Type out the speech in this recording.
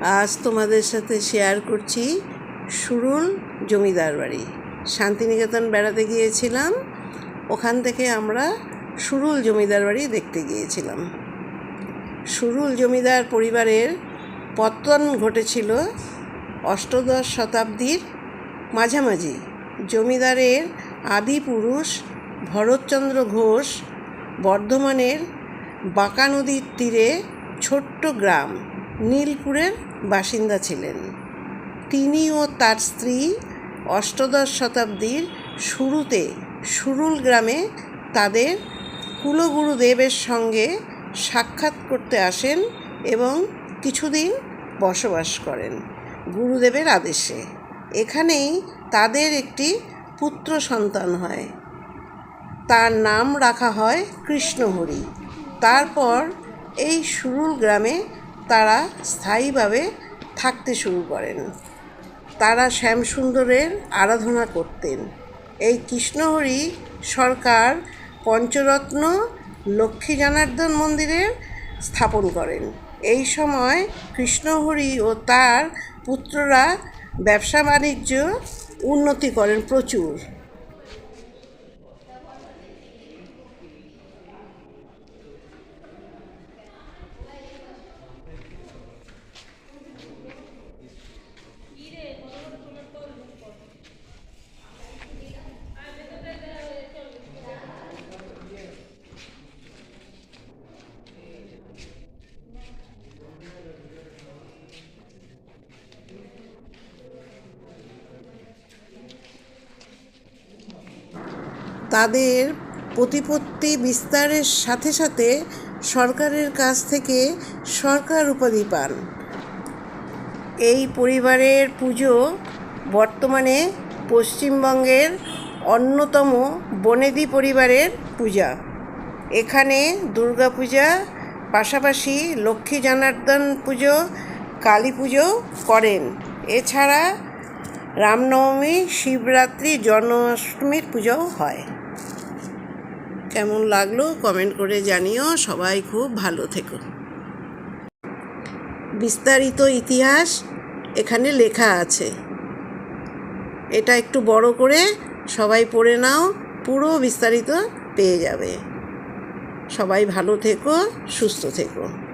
আজ তোমাদের সাথে শেয়ার করছি সুরুল জমিদার বাড়ি। শান্তিনিকেতন বেড়াতে গিয়েছিলাম। ওখান থেকে আমরা সুরুল জমিদার বাড়ি দেখতে গিয়েছিলাম। সুরুল জমিদার পরিবারের পতন ঘটেছিল অষ্টদশ শতাব্দীর মাঝামাঝি। জমিদারের আদি পুরুষ ভরতচন্দ্র ঘোষ বর্ধমানের বাঁকা নদীর তীরে ছোট্ট গ্রাম। নীলপুরের বাসিন্দা ছিলেন। তিনি ও তার স্ত্রী অষ্টদশ শতাব্দীর শুরুতে সুরুল গ্রামে তাদের কুলগুরুদেবের সঙ্গে সাক্ষাৎ করতে আসেন এবং কিছুদিন বসবাস করেন গুরুদেবের আদেশে। এখানেই তাদের একটি পুত্র সন্তান হয়। তার নাম রাখা হয় কৃষ্ণহরি। তারপর এই সুরুল গ্রামে তারা স্থায়ীভাবে থাকতে শুরু করেন। তারা শ্যামসুন্দরের আরাধনা করতেন। এই কৃষ্ণহরি সরকার পঞ্চরত্ন লক্ষ্মী জনার্দন মন্দিরের স্থাপন করেন। এই সময় কৃষ্ণহরি ও তার পুত্ররা ব্যবসা বাণিজ্য উন্নতি করেন প্রচুর। তাদের প্রতিপত্তি বিস্তারের সাথে সাথে সরকারের কাছ থেকে সরকার উপাধি পান। এই পরিবারের পুজো বর্তমানে পশ্চিমবঙ্গের অন্যতম বনেদি পরিবারের পূজা। এখানে দুর্গা পূজা, পাশাপাশি লক্ষ্মী জনার্দন পুজো, কালী পুজো করেন। এছাড়া রামনবমী, শিবরাত্রি, জন্মাষ্টমীর পুজোও হয়। কেমন লাগল কমেন্ট করে জানিও। সবাই খুব ভালো থেকো। বিস্তারিত ইতিহাস এখানে লেখা আছে। এটা একটু বড় করে সবাই পড়ে নাও, পুরো বিস্তারিত পেয়ে যাবে। সবাই ভালো থেকো, সুস্থ থেকো।